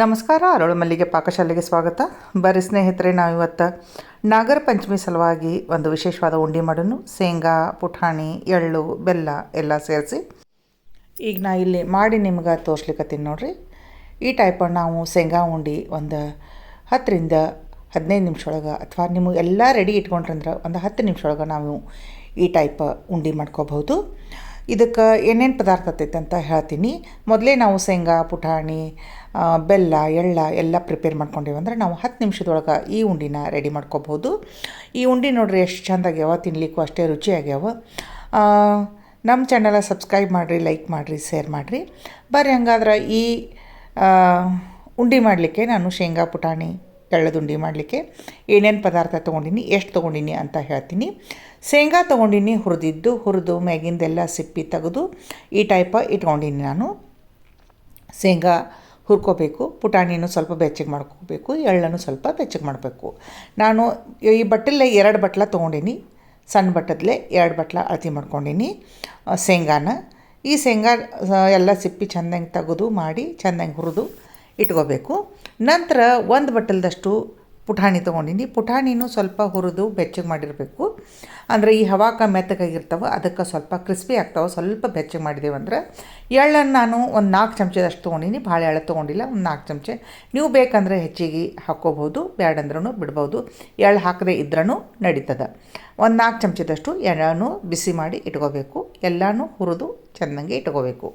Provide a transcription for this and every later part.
ನಮಸ್ಕಾರ, ಅರಳು ಮಲ್ಲಿಗೆ ಪಾಕಶಾಲೆಗೆ ಸ್ವಾಗತ. ಬರಿ ಸ್ನೇಹಿತರೆ ನಾವು ಇವತ್ತು ನಾಗರ ಪಂಚಮಿ ಸಲುವಾಗಿ ಒಂದು ವಿಶೇಷವಾದ ಉಂಡೆ ಮಾಡೋನು. ಶೇಂಗಾ, ಪುಟಾಣಿ, ಎಳ್ಳು, ಬೆಲ್ಲ ಎಲ್ಲ ಸೇರಿಸಿ. ಈಗ ನಾ ಇಲ್ಲಿ ಮಾಡಿ ನಿಮ್ಗೆ ತೋರ್ಸ್ಲಿಕ್ಕತ್ತೀನಿ ನೋಡ್ರಿ. ಈ ಟೈಪ್ ನಾವು ಶೇಂಗಾ ಉಂಡೆ ಒಂದು ಹತ್ತರಿಂದ ಹದಿನೈದು ನಿಮಿಷ ಒಳಗೆ ಅಥವಾ ನಿಮಗೆ ಎಲ್ಲ ರೆಡಿ ಇಟ್ಕೊಂಡ್ರಂದ್ರೆ ಒಂದು ಹತ್ತು ನಿಮಿಷ ಒಳಗೆ ನಾವು ಈ ಟೈಪ್ ಉಂಡೆ ಮಾಡ್ಕೋಬಹುದು. ಇದಕ್ಕೆ ಏನೇನು ಪದಾರ್ಥ ಆಗ್ತೈತೆ ಅಂತ ಹೇಳ್ತೀನಿ. ಮೊದಲೇ ನಾವು ಶೇಂಗಾ, ಪುಟಾಣಿ ಬೆಲ್ಲ, ಎಳ್ಳ ಎಲ್ಲ ಪ್ರಿಪೇರ್ ಅಂದ್ರೆ ನಾವು ಹತ್ತು ನಿಮಿಷದೊಳಗೆ ಈ ಉಂಡಿನ ರೆಡಿ ಮಾಡ್ಕೋಬೋದು ಈ ಉಂಡೆ ನೋಡ್ರಿ ಎಷ್ಟು ಚಂದ ಆಗ್ಯಾವ ತಿನ್ಲಿಕ್ಕೂ ಅಷ್ಟೇ ರುಚಿಯಾಗ್ಯಾವ ನಮ್ಮ ಚಾನಲ ಸಬ್ಸ್ಕ್ರೈಬ್ ಮಾಡಿರಿ ಲೈಕ್ ಮಾಡಿರಿ ಶೇರ್ ಮಾಡಿರಿ. ಬರ್ರಿ ಹಂಗಾದ್ರೆ ಈ ಉಂಡೆ ಮಾಡಲಿಕ್ಕೆ ನಾನು ಶೇಂಗಾ, ಪುಟಾಣಿ ಎಳ್ಳದ ಉಂಡೆ ಮಾಡಲಿಕ್ಕೆ ಏನೇನು ಪದಾರ್ಥ ತೊಗೊಂಡಿನಿ, ಎಷ್ಟು ತೊಗೊಂಡಿನಿ ಅಂತ ಹೇಳ್ತೀನಿ. ಶೇಂಗಾ ತೊಗೊಂಡಿನಿ, ಹುರಿದಿದ್ದು, ಹುರಿದು ಮ್ಯಾಗಿಂದೆಲ್ಲ ಸಿಪ್ಪಿ ತೆಗೆದು ಈ ಟೈಪ ಇಟ್ಕೊಂಡಿನಿ ನಾನು. ಶೇಂಗಾ ಹುರ್ಕೋಬೇಕು, ಪುಟಾಣಿನೂ ಸ್ವಲ್ಪ ಬೆಚ್ಚಗೆ ಮಾಡ್ಕೋಬೇಕು, ಎಳ್ಳನ್ನು ಸ್ವಲ್ಪ ಬೆಚ್ಚಗೆ ಮಾಡಬೇಕು. ನಾನು ಈ ಬಟ್ಟಲೇ ಎರಡು ಬಟ್ಲ ತೊಗೊಂಡೀನಿ ಸಣ್ಣ ಬಟ್ಟದಲ್ಲೇ ಎರಡು ಬಟ್ಲ ಅಳತಿ ಮಾಡ್ಕೊಂಡೀನಿ ಶೇಂಗಾನ. ಈ ಶೇಂಗಾ ಎಲ್ಲ ಸಿಪ್ಪಿ ಚೆಂದಂಗೆ ತೆಗೆದು ಮಾಡಿ, ಚೆಂದಂಗೆ ಹುರಿದು ಇಟ್ಕೋಬೇಕು. ನಂತರ ಒಂದು ಬಟ್ಟಲ್ದಷ್ಟು ಪುಟಾಣಿ ತೊಗೊಂಡಿನಿ. ಪುಟಾಣಿನೂ ಸ್ವಲ್ಪ ಹುರಿದು ಬೆಚ್ಚಗೆ ಮಾಡಿರಬೇಕು. ಅಂದರೆ ಈ ಹವಾಕ ಮೆತ್ತಗಾಗಿರ್ತಾವೆ, ಅದಕ್ಕೆ ಸ್ವಲ್ಪ ಕ್ರಿಸ್ಪಿ ಆಗ್ತಾವೆ, ಸ್ವಲ್ಪ ಬೆಚ್ಚಗೆ ಮಾಡಿದ್ದೇವೆ ಅಂದ್ರೆ ಎಳ್ಳನ್ನು ನಾನು ಒಂದು ನಾಲ್ಕು ಚಮಚದಷ್ಟು ತೊಗೊಂಡಿನಿ. ಭಾಳ ಎಳ್ಳು ತೊಗೊಂಡಿಲ್ಲ, ಒಂದು ನಾಲ್ಕು ಚಮಚ. ನೀವು ಬೇಕಂದರೆ ಹೆಚ್ಚಿಗೆ ಹಾಕ್ಕೋಬೋದು ಬೇಡಂದ್ರೂ ಬಿಡ್ಬೋದು. ಎಳ್ಳು ಹಾಕದೇ ಇದ್ರೂ ನಡೀತದೆ. ಒಂದು ನಾಲ್ಕು ಚಮಚದಷ್ಟು ಎಳ್ಳನ್ನು ಬಿಸಿ ಮಾಡಿ ಇಟ್ಕೋಬೇಕು. ಎಲ್ಲನೂ ಹುರಿದು ಚೆನ್ನಾಗಿ ಇಟ್ಕೋಬೇಕು.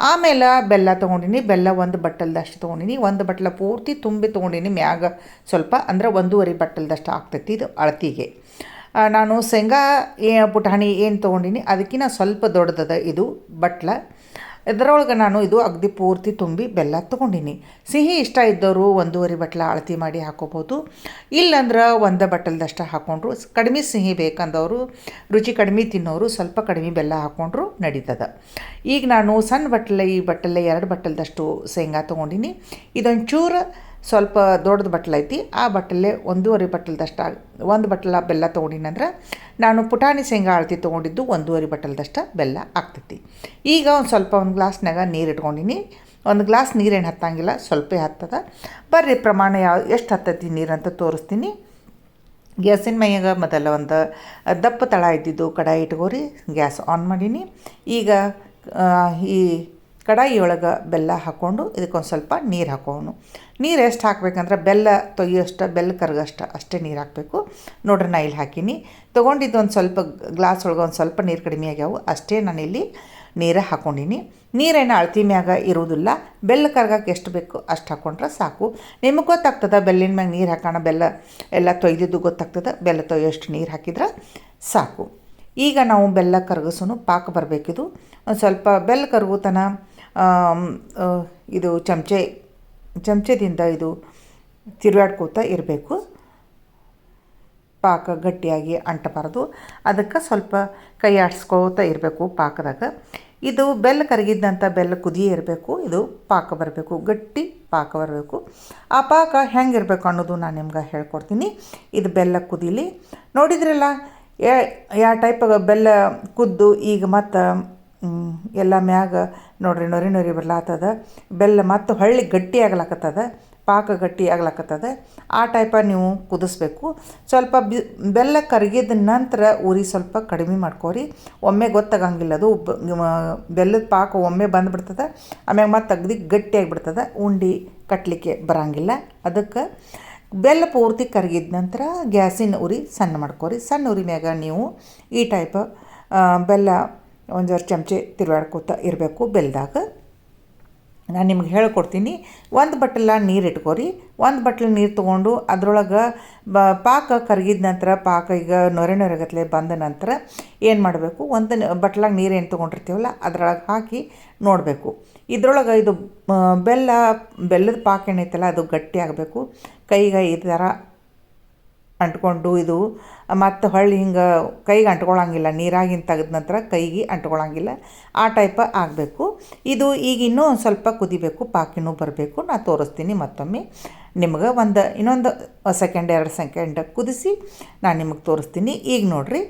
ಆಮೇಲೆ ಬೆಲ್ಲ ತೊಗೊಂಡಿನಿ, ಬೆಲ್ಲ ಒಂದು ಬಟ್ಟಲ್ದಷ್ಟು ತೊಗೊಂಡಿನಿ. ಒಂದು ಬಟ್ಟಲ ಪೂರ್ತಿ ತುಂಬಿ ತೊಗೊಂಡಿನಿ ಮ್ಯಾಗ. ಸ್ವಲ್ಪ ಅಂದ್ರೆ ಒಂದೂವರೆ ಬಟ್ಟಲ್ದಷ್ಟು ಆಗ್ತೈತಿ ಇದು ಅಳತಿಗೆ. ನಾನು ಶೇಂಗಾ, ಏ, ಪುಟಾಣಿ ಏನು ತೊಗೊಂಡಿನಿ ಅದಕ್ಕಿಂತ ಸ್ವಲ್ಪ ದೊಡ್ಡದದ ಇದು ಬಟ್ಲ. ಇದರೊಳಗೆ ನಾನು ಇದು ಅಗದಿ ಪೂರ್ತಿ ತುಂಬಿ ಬೆಲ್ಲ ತೊಗೊಂಡಿನಿ. ಸಿಹಿ ಇಷ್ಟ ಇದ್ದವರು ಒಂದೂವರೆ ಬಟ್ಲ ಅಳತಿ ಮಾಡಿ ಹಾಕೋಬೋದು. ಇಲ್ಲಂದ್ರೆ ಒಂದು ಬಟ್ಟಲ್ದಷ್ಟು ಹಾಕ್ಕೊಂಡ್ರು ಕಡಿಮೆ ಸಿಹಿ ಬೇಕಂದವರು, ರುಚಿ ಕಡಿಮೆ ತಿನ್ನೋರು ಸ್ವಲ್ಪ ಕಡಿಮೆ ಬೆಲ್ಲ ಹಾಕ್ಕೊಂಡ್ರು ನಡೀತದೆ. ಈಗ ನಾನು ಸಣ್ಣ ಬಟ್ಟಲೆ ಈ ಬಟ್ಟಲೆ ಎರಡು ಬಟ್ಟಲ್ದಷ್ಟು ಶೇಂಗಾ ತೊಗೊಂಡಿನಿ. ಇದೊಂದು ಚೂರು ಸ್ವಲ್ಪ ದೊಡ್ಡದು ಬಟ್ಲು ಐತಿ. ಆ ಬಟ್ಟಲೆ ಒಂದೂವರೆ ಬಟ್ಟಲ್ದಷ್ಟು ಒಂದು ಬಟ್ಟಲ ಬೆಲ್ಲ ತೊಗೊಂಡಿನಂದ್ರೆ ನಾನು ಪುಟಾಣಿ ಶೇಂಗಾ ಅಳತಿ ತೊಗೊಂಡಿದ್ದು ಒಂದೂವರೆ ಬಟ್ಟಲ್ದಷ್ಟು ಬೆಲ್ಲ ಆಗ್ತೈತಿ. ಈಗ ಒಂದು ಸ್ವಲ್ಪ ಒಂದು ಗ್ಲಾಸ್ನಾಗ ನೀರು ಇಟ್ಕೊಂಡಿನಿ. ಒಂದು ಗ್ಲಾಸ್ ನೀರೇನು ಹತ್ತಂಗಿಲ್ಲ, ಸ್ವಲ್ಪ ಹತ್ತದ. ಬರ್ರಿ ಪ್ರಮಾಣ ಯಾವ, ಎಷ್ಟು ಹತ್ತೈತಿ ನೀರಂತ ತೋರಿಸ್ತೀನಿ. ಗ್ಯಾಸಿನ ಮೈಯಾಗ ಮೊದಲ ಒಂದು ದಪ್ಪ ತಳ ಇದ್ದಿದ್ದು, ಕಡಾಯಿ ಇಟ್ಕೋರಿ, ಗ್ಯಾಸ್ ಆನ್ ಮಾಡೀನಿ. ಈಗ ಈ ಕಡಾಯಿ ಒಳಗೆ ಬೆಲ್ಲ ಹಾಕ್ಕೊಂಡು ಇದಕ್ಕೊಂದು ಸ್ವಲ್ಪ ನೀರು ಹಾಕೋನು. ನೀರು ಎಷ್ಟು ಹಾಕ್ಬೇಕಂದ್ರೆ ಬೆಲ್ಲ ತೊಯ್ಯೋಷ್ಟು, ಬೆಲ್ಲ ಕರಗಷ್ಟು ಅಷ್ಟೇ ನೀರು ಹಾಕಬೇಕು. ನೋಡ್ರಿ ನಾ ಇಲ್ಲಿ ಹಾಕೀನಿ. ತೊಗೊಂಡಿದ್ದು ಒಂದು ಸ್ವಲ್ಪ ಗ್ಲಾಸ್ ಒಳಗೆ ಒಂದು ಸ್ವಲ್ಪ ನೀರು ಕಡಿಮೆ ಆಗ್ಯಾವು. ಅಷ್ಟೇ ನಾನಿಲ್ಲಿ ನೀರು ಹಾಕ್ಕೊಂಡಿನಿ ನೀರೇನು ಅಳತಿ ಮ್ಯಾಗ ಇರುವುದಿಲ್ಲ ಬೆಲ್ಲ ಕರ್ಗಕ್ಕೆ ಎಷ್ಟು ಬೇಕು ಅಷ್ಟು ಹಾಕ್ಕೊಂಡ್ರೆ ಸಾಕು. ನಿಮಗೆ ಗೊತ್ತಾಗ್ತದೆ ಬೆಲ್ಲಿನ ಮ್ಯಾಗ ನೀರು ಹಾಕೋಣ, ಬೆಲ್ಲ ಎಲ್ಲ ತೊಯ್ದಿದ್ದು ಗೊತ್ತಾಗ್ತದೆ. ಬೆಲ್ಲ ತೊಯ್ಯೋಷ್ಟು ನೀರು ಹಾಕಿದ್ರೆ ಸಾಕು. ಈಗ ನಾವು ಬೆಲ್ಲ ಕರಗಿಸೋನು ಪಾಕ ಬರಬೇಕಿದು. ಒಂದು ಸ್ವಲ್ಪ ಬೆಲ್ಲ ಕರಗುತನ ಇದು ಚಮಚೆ, ಚಮಚದಿಂದ ಇದು ತಿರುಗಾಡ್ಕೋತ ಇರಬೇಕು. ಪಾಕ ಗಟ್ಟಿಯಾಗಿ ಅಂಟಬಾರ್ದು. ಅದಕ್ಕೆ ಸ್ವಲ್ಪ ಕೈ ಆಡಿಸ್ಕೋತ ಇರಬೇಕು ಪಾಕದಾಗ. ಇದು ಬೆಲ್ಲ ಕರಗಿದ್ದಂಥ ಬೆಲ್ಲ ಕುದಿಯೇ ಇರಬೇಕು. ಇದು ಪಾಕ ಬರಬೇಕು, ಗಟ್ಟಿ ಪಾಕ ಬರಬೇಕು. ಆ ಪಾಕ ಹೆಂಗಿರಬೇಕು ಅನ್ನೋದು ನಾನು ನಿಮ್ಗೆ ಹೇಳ್ಕೊಡ್ತೀನಿ. ಇದು ಬೆಲ್ಲ ಕುದೀಲಿ. ನೋಡಿದ್ರಲ್ಲ ಯಾವ ಟೈಪ್ ಬೆಲ್ಲ ಕುದ್ದು ಈಗ ಮತ್ತು ಎಲ್ಲ ಮ್ಯಾಗ ನೋಡ್ರಿ ನೊರಿ ನೊರಿ ಬರ್ಲಾತದ. ಬೆಲ್ಲ ಮತ್ತು ಹಳ್ಳಿ ಗಟ್ಟಿ ಆಗ್ಲಾಕತ್ತದ, ಪಾಕ ಗಟ್ಟಿ ಆಗ್ಲಾಕತ್ತದ. ಆ ಟೈಪ ನೀವು ಕುದಿಸ್ಬೇಕು. ಸ್ವಲ್ಪ ಬಿ, ಬೆಲ್ಲ ಕರಗಿದ ನಂತರ ಉರಿ ಸ್ವಲ್ಪ ಕಡಿಮೆ ಮಾಡ್ಕೋರಿ. ಒಮ್ಮೆ ಗೊತ್ತಾಗಂಗಿಲ್ಲ ಅದು ಬೆಲ್ಲದ ಪಾಕ ಒಮ್ಮೆ ಬಂದುಬಿಡ್ತದೆ, ಆಮ್ಯಾಗ ಮತ್ತೆ ಅಗದಿ ಗಟ್ಟಿಯಾಗಿಬಿಡ್ತದೆ ಉಂಡೆ ಕಟ್ಟಲಿಕ್ಕೆ ಬರಂಗಿಲ್ಲ. ಅದಕ್ಕೆ ಬೆಲ್ಲ ಪೂರ್ತಿ ಕರಗಿದ ನಂತರ ಗ್ಯಾಸಿನ ಉರಿ ಸಣ್ಣ ಮಾಡ್ಕೋರಿ. ಸಣ್ಣ ಉರಿ ಮ್ಯಾಗ ನೀವು ಈ ಟೈಪ್ ಬೆಲ್ಲ ಒಂದೆರಡು ಚಮಚೆ ತಿರುಗಾಡ್ಕೋತ ಇರಬೇಕು ಬೆಲ್ಲದಾಗ ನಾನು ನಿಮ್ಗೆ ಹೇಳ್ಕೊಡ್ತೀನಿ, ಒಂದು ಬಟ್ಟಲ ನೀರು ಇಟ್ಕೋರಿ. ಒಂದು ಬಟ್ಟಲ ನೀರು ತೊಗೊಂಡು ಅದರೊಳಗೆ ಬ, ಪಾಕ ಕರಗಿದ ನಂತರ, ಪಾಕ ಈಗ ನೊರೆ ನೊರೆಗತ್ಲೆ ಬಂದ ನಂತರ ಏನು ಮಾಡಬೇಕು? ಒಂದು ಬಟ್ಲಾಗ ನೀರು ಏನು ತೊಗೊಂಡಿರ್ತೀವಲ್ಲ, ಅದರೊಳಗೆ ಹಾಕಿ ನೋಡಬೇಕು. ಇದರೊಳಗೆ ಇದು ಬೆಲ್ಲ, ಬೆಲ್ಲದ ಪಾಕ ಏನೈತಲ್ಲ ಅದು ಗಟ್ಟಿ ಆಗಬೇಕು. ಕೈಗೆ ಈ ಥರ ಅಂಟ್ಕೊಂಡು ಇದು, ಮತ್ತು ಹೊಳ್ಳಿ ಹಿಂಗೆ ಕೈಗೆ ಅಂಟ್ಕೊಳ್ಳೋಂಗಿಲ್ಲ ನೀರಾಗಿನ ತೆಗೆದ ನಂತರ ಕೈಗೆ ಅಂಟ್ಕೊಳ್ಳೋಂಗಿಲ್ಲ, ಆ ಟೈಪ್ ಆಗಬೇಕು. ಇದು ಈಗ ಇನ್ನೂ ಒಂದು ಸ್ವಲ್ಪ ಕುದಿಬೇಕು, ಪಾಕಿನೂ ಬರಬೇಕು. ನಾನು ತೋರಿಸ್ತೀನಿ ಮತ್ತೊಮ್ಮೆ. ನಿಮ್ಗೆ ಒಂದು, ಇನ್ನೊಂದು ಸೆಕೆಂಡ್ ಎರಡು ಸೆಕೆಂಡ್ ಕುದಿಸಿ ನಾನು ನಿಮಗೆ ತೋರಿಸ್ತೀನಿ. ಈಗ ನೋಡಿರಿ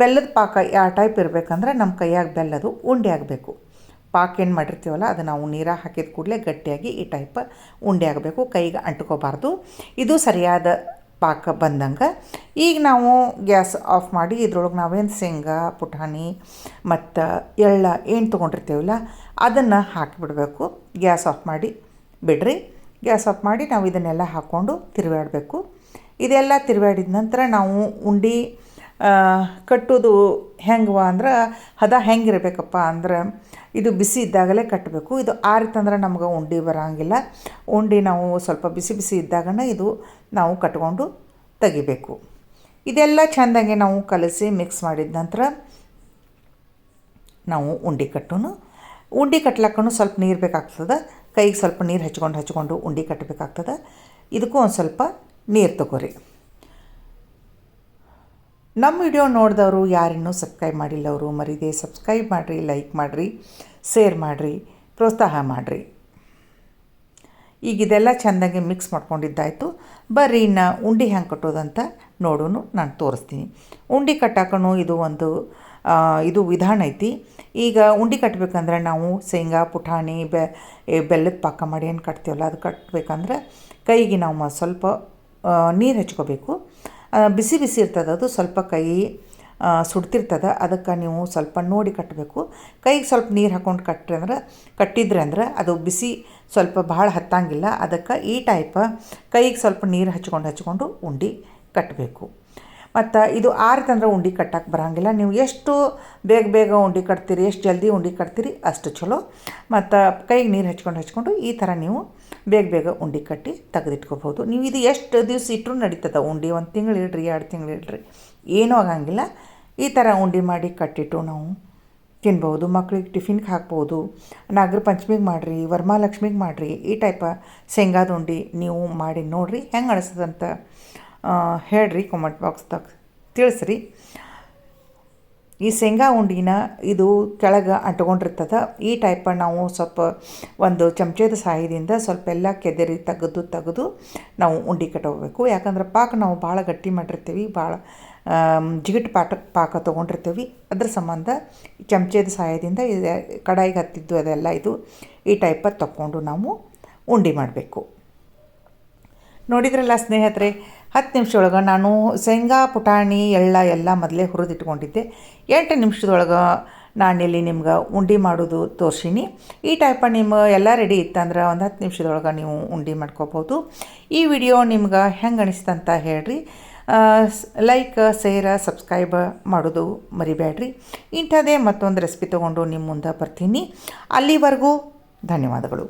ಬೆಲ್ಲದ ಪಾಕ ಯಾವ ಟೈಪ್ ಇರಬೇಕಂದ್ರೆ ನಮ್ಮ ಕೈಯಾಗ ಬೆಲ್ಲದು ಉಂಡೆ ಆಗಬೇಕು. ಪಾಕ ಏನು ಮಾಡಿರ್ತೀವಲ್ಲ ಅದು ನಾವು ನೀರಾಗ ಹಾಕಿದ ಕೂಡಲೇ ಗಟ್ಟಿಯಾಗಿ ಈ ಟೈಪ್ ಉಂಡೆ ಆಗಬೇಕು, ಕೈಗೆ ಅಂಟ್ಕೋಬಾರ್ದು. ಇದು ಸರಿಯಾದ ಪಾಕ ಬಂದಂಗೆ. ಈಗ ನಾವು ಗ್ಯಾಸ್ ಆಫ್ ಮಾಡಿ ಇದ್ರೊಳಗೆ ನಾವೇನು ಶೇಂಗಾ, ಪುಟಾಣಿ ಮತ್ತು ಎಳ್ಳ ಏನು ತೊಗೊಂಡಿರ್ತೀವಲ್ಲ, ಅದನ್ನು ಹಾಕಿಬಿಡಬೇಕು. ಗ್ಯಾಸ್ ಆಫ್ ಮಾಡಿ ಬಿಡ್ರಿ. ಗ್ಯಾಸ್ ಆಫ್ ಮಾಡಿ ನಾವು ಇದನ್ನೆಲ್ಲ ಹಾಕ್ಕೊಂಡು ತಿರುವಾಡಬೇಕು ಇದೆಲ್ಲ ತಿರುಗಾಡಿದ ನಂತರ ನಾವು ಉಂಡೆ ಕಟ್ಟೋದು ಹೆಂಗವ ಅಂದ್ರೆ ಹದ ಹೆಂಗಿರಬೇಕಪ್ಪ ಅಂದ್ರೆ ಇದು ಬಿಸಿ ಇದ್ದಾಗಲೇ ಕಟ್ಟಬೇಕು. ಇದು ಆರಿತಂದ್ರೆ ನಮ್ಗೆ ಉಂಡೆ ಬರೋಂಗಿಲ್ಲ. ಉಂಡೆ ನಾವು ಸ್ವಲ್ಪ ಬಿಸಿ ಬಿಸಿ ಇದ್ದಾಗನೇ ಇದು ನಾವು ಕಟ್ಕೊಂಡು ತೆಗಿಬೇಕು. ಇದೆಲ್ಲ ಚೆಂದಾಗೆ ನಾವು ಕಲಸಿ ಮಿಕ್ಸ್ ಮಾಡಿದ ನಂತರ ನಾವು ಉಂಡೆ ಕಟ್ಟೋನು ಉಂಡೆ ಕಟ್ಲಕ್ಕೂ ಸ್ವಲ್ಪ ನೀರು ಬೇಕಾಗ್ತದೆ. ಕೈಗೆ ಸ್ವಲ್ಪ ನೀರು ಹಚ್ಕೊಂಡು ಹಚ್ಕೊಂಡು ಉಂಡೆ ಕಟ್ಟಬೇಕಾಗ್ತದೆ. ಇದಕ್ಕೂ ಒಂದು ಸ್ವಲ್ಪ ನೀರು ತಗೋರಿ. ನಮ್ಮ ವಿಡಿಯೋ ನೋಡಿದವರು ಯಾರಿನ್ನೂ ಸಬ್ಸ್ಕ್ರೈಬ್ ಮಾಡಿಲ್ಲ ಅವರು, ಮರಿದೆ ಸಬ್ಸ್ಕ್ರೈಬ್ ಮಾಡಿರಿ, ಲೈಕ್ ಮಾಡಿರಿ, ಶೇರ್ ಮಾಡಿರಿ, ಪ್ರೋತ್ಸಾಹ ಮಾಡಿರಿ. ಈಗ ಇದೆಲ್ಲ ಚೆಂದಾಗಿ ಮಿಕ್ಸ್ ಮಾಡ್ಕೊಂಡಿದ್ದಾಯಿತು. ಬರ್ರಿ ಇನ್ನು ಉಂಡೆ ಹೆಂಗೆ ಕಟ್ಟೋದಂತ ನೋಡೋನು ನಾನು ತೋರಿಸ್ತೀನಿ. ಉಂಡೆ ಕಟ್ಟಾಕನು ಇದು ಒಂದು ಇದು ವಿಧಾನ ಐತಿ. ಈಗ ಉಂಡೆ ಕಟ್ಟಬೇಕಂದ್ರೆ ನಾವು ಶೇಂಗಾ, ಪುಟಾಣಿ, ಬೆ ಬೆಲ್ಲದ ಪಾಕ ಮಾಡಿ ಏನು ಕಟ್ತೀವಲ್ಲ, ಅದು ಕಟ್ಟಬೇಕಂದ್ರೆ ಕೈಗೆ ನಾವು ಸ್ವಲ್ಪ ನೀರು ಹಚ್ಕೋಬೇಕು. ಬಿಸಿ ಬಿಸಿ ಇರ್ತದೆ. ಅದು ಸ್ವಲ್ಪ ಕೈ ಸುಡ್ತಿರ್ತದ. ಅದಕ್ಕೆ ನೀವು ಸ್ವಲ್ಪ ನೋಡಿ ಕಟ್ಟಬೇಕು ಕೈಗೆ ಸ್ವಲ್ಪ ನೀರು ಹಾಕೊಂಡು ಕಟ್ಟ್ರೆ ಅಂದ್ರೆ, ಕಟ್ಟಿದ್ರೆ ಅಂದ್ರೆ ಅದು ಬಿಸಿ ಸ್ವಲ್ಪ ಭಾಳ ಹತ್ತಂಗಿಲ್ಲ. ಅದಕ್ಕೆ ಈ ಟೈಪ್ ಕೈಗೆ ಸ್ವಲ್ಪ ನೀರು ಹಚ್ಕೊಂಡು ಹಚ್ಕೊಂಡು ಉಂಡೆ ಕಟ್ಟಬೇಕು ಮತ್ತು ಇದು ಆರಿತಂದ್ರೆ ಉಂಡೆ ಕಟ್ಟಕ್ಕೆ ಬರೋಂಗಿಲ್ಲ. ನೀವು ಎಷ್ಟು ಬೇಗ ಬೇಗ ಉಂಡೆ ಕಟ್ತೀರಿ, ಎಷ್ಟು ಜಲ್ದಿ ಉಂಡೆ ಕಟ್ತೀರಿ ಅಷ್ಟು ಚಲೋ. ಮತ್ತು ಕೈಗೆ ನೀರು ಹಚ್ಕೊಂಡು ಹಚ್ಕೊಂಡು ಈ ಥರ ನೀವು ಬೇಗ ಬೇಗ ಉಂಡೆ ಕಟ್ಟಿ ತೆಗೆದಿಟ್ಕೋಬೋದು ನೀವು ಇದು ಎಷ್ಟು ದಿವಸ ಇಟ್ಟರು ನಡೀತದ? ಉಂಡೆ ಒಂದು ತಿಂಗಳು ಇಡ್ರಿ, ಎರಡು ತಿಂಗಳು ಇಡ್ರಿ. ಏನೂ ಆಗಂಗಿಲ್ಲ. ಈ ಥರ ಉಂಡೆ ಮಾಡಿ ಕಟ್ಟಿಟ್ಟು ನಾವು ತಿನ್ಬೋದು ಮಕ್ಳಿಗೆ ಟಿಫಿನ್ಗೆ ಹಾಕ್ಬೋದು ನಾಗರ ಪಂಚಮಿಗೆ ಮಾಡಿರಿ ವರಮಹಾಲಕ್ಷ್ಮಿಗೆ ಮಾಡಿರಿ, ಈ ಟೈಪ ಶೇಂಗಾದ ಉಂಡೆ ನೀವು ಮಾಡಿ ನೋಡಿರಿ ಹೆಂಗೆ ಅನಿಸ್ತದಂತ ಹೇಳ್ರಿ ಕಾಮೆಂಟ್ ಬಾಕ್ಸ್ದಾಗ ತಿಳಿಸ್ರಿ. ಈ ಶೇಂಗಾ ಉಂಡಿನ ಇದು ಕೆಳಗೆ ಅಂಟ್ಕೊಂಡಿರ್ತದೆ ಈ ಟೈಪ ನಾವು ಸ್ವಲ್ಪ ಒಂದು ಚಮಚದ ಸಹಾಯದಿಂದ ಸ್ವಲ್ಪ ಎಲ್ಲ ಕೆದರಿ ತೆಗೆದು ತೆಗೆದು ನಾವು ಉಂಡೆ ಕಟ್ಟೋಗಬೇಕು ಯಾಕಂದ್ರೆ ಪಾಕ ನಾವು ಭಾಳ ಗಟ್ಟಿ ಮಾಡಿರ್ತೀವಿ, ಭಾಳ ಜಿಗಿಟ್ ಪಾಟ, ಪಾಕ ತೊಗೊಂಡಿರ್ತೀವಿ. ಅದ್ರ ಸಂಬಂಧ ಚಮಚದ ಸಹಾಯದಿಂದ ಇದೆ, ಕಡಾಯಿಗೆ ಹತ್ತಿದ್ದು ಅದೆಲ್ಲ ಇದು ಈ ಟೈಪ ತಗೊಂಡು ನಾವು ಉಂಡೆ ಮಾಡಬೇಕು. ನೋಡಿದ್ರಲ್ಲ ಸ್ನೇಹಿತರೆ ಹತ್ತು ನಿಮಿಷ ಒಳಗೆ ನಾನು ಶೇಂಗಾ, ಪುಟಾಣಿ, ಎಳ್ಳ ಎಲ್ಲ ಮೊದಲೇ ಹುರಿದಿಟ್ಕೊಂಡಿದ್ದೆ. ಎಂಟು ನಿಮಿಷದೊಳಗೆ ನಾನಿಲ್ಲಿ ನಿಮ್ಗೆ ಉಂಡೆ ಮಾಡೋದು ತೋರ್ಸೀನಿ. ಈ ಟೈಪ ನಿಮ್ಮ ಎಲ್ಲ ರೆಡಿ ಇತ್ತಂದ್ರೆ ಒಂದು ಹತ್ತು ನಿಮಿಷದೊಳಗೆ ನೀವು ಉಂಡೆ ಮಾಡ್ಕೋಬೋದು ಈ ವಿಡಿಯೋ ನಿಮ್ಗೆ ಹೆಂಗೆ ಅನಿಸ್ತಂತ ಹೇಳ್ರಿ. ಲೈಕ್ ಸೇರ ಸಬ್ಸ್ಕ್ರೈಬ್ ಮಾಡೋದು ಮರಿಬೇಡ್ರಿ ಇಂಥದ್ದೇ ಮತ್ತೊಂದು ರೆಸಿಪಿ ತೊಗೊಂಡು ನಿಮ್ಮ ಮುಂದೆ ಬರ್ತೀನಿ. ಅಲ್ಲಿವರೆಗೂ ಧನ್ಯವಾದಗಳು.